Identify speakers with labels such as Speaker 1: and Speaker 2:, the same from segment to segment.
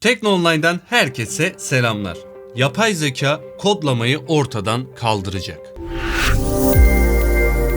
Speaker 1: Tekno Online'dan herkese selamlar. Yapay zeka kodlamayı ortadan kaldıracak.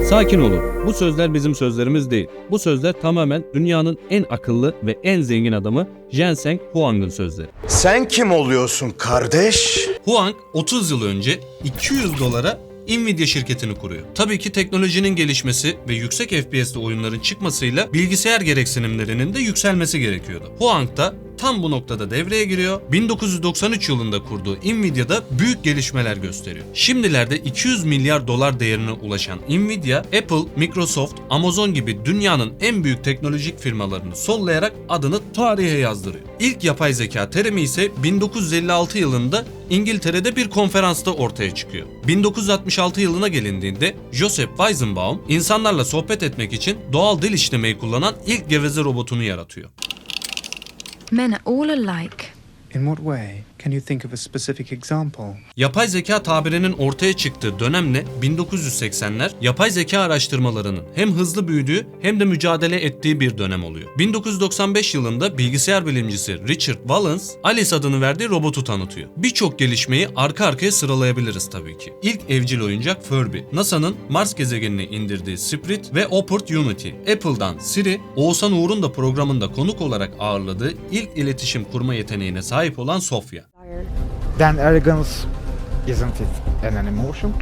Speaker 2: Sakin olun. Bu sözler bizim sözlerimiz değil. Bu sözler tamamen dünyanın en akıllı ve en zengin adamı Jensen Huang'ın sözleri.
Speaker 3: Sen kim oluyorsun kardeş?
Speaker 1: Huang 30 yıl önce 200 dolara Nvidia şirketini kuruyor. Tabii ki teknolojinin gelişmesi ve yüksek FPS'li oyunların çıkmasıyla bilgisayar gereksinimlerinin de yükselmesi gerekiyordu. Huang da tam bu noktada devreye giriyor. 1993 yılında kurduğu Nvidia'da büyük gelişmeler gösteriyor. Şimdilerde 200 milyar dolar değerine ulaşan Nvidia, Apple, Microsoft, Amazon gibi dünyanın en büyük teknolojik firmalarını sollayarak adını tarihe yazdırıyor. İlk yapay zeka terimi ise 1956 yılında İngiltere'de bir konferansta ortaya çıkıyor. 1966 yılına gelindiğinde Joseph Weizenbaum insanlarla sohbet etmek için doğal dil işlemeyi kullanan ilk geveze robotunu yaratıyor.
Speaker 4: Men are all alike.
Speaker 5: In what way? Can you think of a specific example?
Speaker 1: Yapay zeka tabirinin ortaya çıktığı dönemle 1980'ler yapay zeka araştırmalarının hem hızlı büyüdüğü hem de mücadele ettiği bir dönem oluyor. 1995 yılında bilgisayar bilimcisi Richard Valens, Alice adını verdiği robotu tanıtıyor. Birçok gelişmeyi arka arkaya sıralayabiliriz tabii ki. İlk evcil oyuncak Furby, NASA'nın Mars gezegenine indirdiği Spirit ve Opportunity, Apple'dan Siri, Oğuzhan Uğur'un da programında konuk olarak ağırladığı ilk iletişim kurma yeteneğine sahip olan Sofia.
Speaker 6: Then arrogance isn't it an emotion?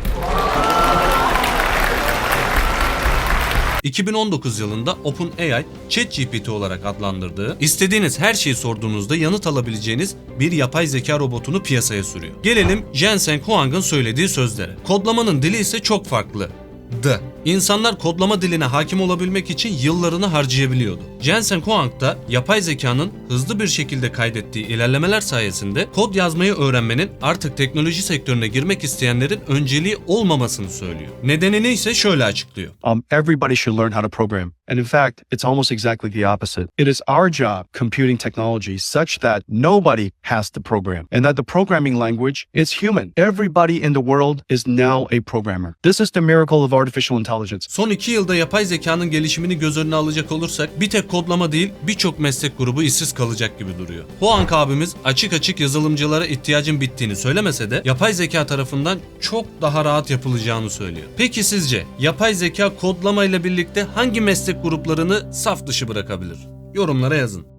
Speaker 1: 2019 yılında OpenAI ChatGPT olarak adlandırdığı, istediğiniz her şeyi sorduğunuzda yanıt alabileceğiniz bir yapay zeka robotunu piyasaya sürüyor. Gelelim Jensen Huang'ın söylediği sözlere. Kodlamanın dili ise çok farklı. D. İnsanlar kodlama diline hakim olabilmek için yıllarını harcayabiliyordu. Jensen Huang da yapay zekanın hızlı bir şekilde kaydettiği ilerlemeler sayesinde kod yazmayı öğrenmenin artık teknoloji sektörüne girmek isteyenlerin önceliği olmamasını söylüyor. Nedenini ise şöyle açıklıyor.
Speaker 7: Um, everybody should learn how to program. And in fact, it's almost exactly the opposite. It is our job, computing technology, such that nobody has to program and that the programming language is human. Everybody in the world is now a programmer. This is the miracle of artificial intelligence.
Speaker 1: Son iki yılda yapay zekanın gelişimini göz önüne alacak olursak bir tek kodlama değil birçok meslek grubu işsiz kalacak gibi duruyor. Huang abimiz açık açık yazılımcılara ihtiyacın bittiğini söylemese de yapay zeka tarafından çok daha rahat yapılacağını söylüyor. Peki sizce yapay zeka kodlama ile birlikte hangi gruplarını saf dışı bırakabilir? Yorumlara yazın.